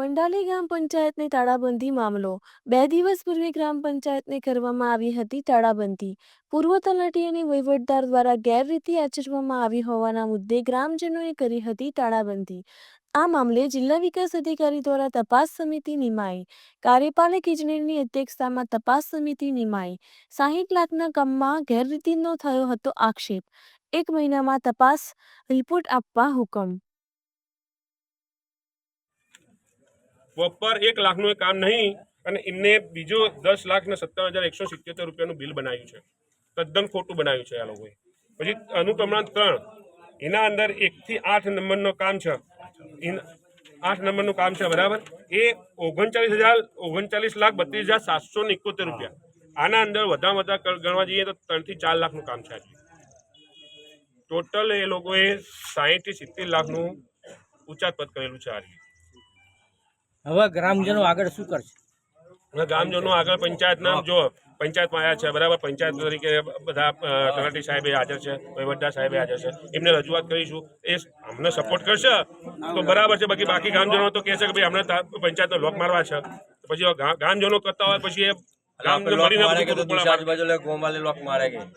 મંડાલી ગ્રામ પંચાયતની તાળાબંધી મામલો. બે દિવસ પૂર્વે ગ્રામ પંચાયતને કરવામાં આવી હતી તાળાબંધી. પૂર્વ તલાટી અને વહીવટદાર દ્વારા ગેરરીતિ આચરવામાં આવી હોવાના મુદ્દે ગ્રામજનોએ કરી હતી તાળાબંધી. આ મામલે જિલ્લા વિકાસ અધિકારી દ્વારા તપાસ સમિતિ નિમાઈ. કાર્યપાલક ઇજનેરની અધ્યક્ષતામાં તપાસ સમિતિ નિમાઈ. સાહીઠ લાખના કામમાં ગેરરીતિનો થયો હતો આક્ષેપ. એક મહિનામાં તપાસ રિપોર્ટ આપવા હુકમ. પ્રોપર એક લાખનું એ કામ નહીં અને એમને બીજો દસ લાખ ને સત્તાવન હજાર એકસો સિત્યોતેર રૂપિયાનું બિલ બનાવ્યું છે. તદ્દન ખોટું બનાવ્યું છે આ લોકોએ. પછી અનુક્રમણ ત્રણ. એના અંદર એકથી આઠ નંબરનો કામ છે. આઠ નંબરનું કામ છે, બરાબર? એ ઓગણચાલીસ હજાર, ઓગણચાલીસ લાખ બત્રીસ હજાર સાતસો ને એકોતેર રૂપિયા. આના અંદર વધારે વધારે ગણવા જઈએ તો ત્રણથી ચાર લાખનું કામ છે આજે. ટોટલ એ લોકોએ સાહીઠથી સિત્તેર લાખનું ઉચાતપત કરેલું છે આ રીતે. હવે ગ્રામજનો આગળ શું કરશે? અને ગામજનો આગળ પંચાયતના જો પંચાયતમાં આવ્યા છે બરાબર? પંચાયત તરીકે બધા તલાટી સાહેબે હાજર છે વહીવટદાર સાહેબે હાજર છે. એમને રજૂઆત કરીશું. એ અમને સપોર્ટ કરશે? તો બરાબર છે. બાકી બાકી ગામજનો તો કહે છે કે ભાઈ અમને પંચાયત પંચાયતનો લોક મારવા છે. પછી ગામજનો કરતા હોય પછી એ ગામ લોક મારે કે તો કરવું બાજુ લોક મારે કે?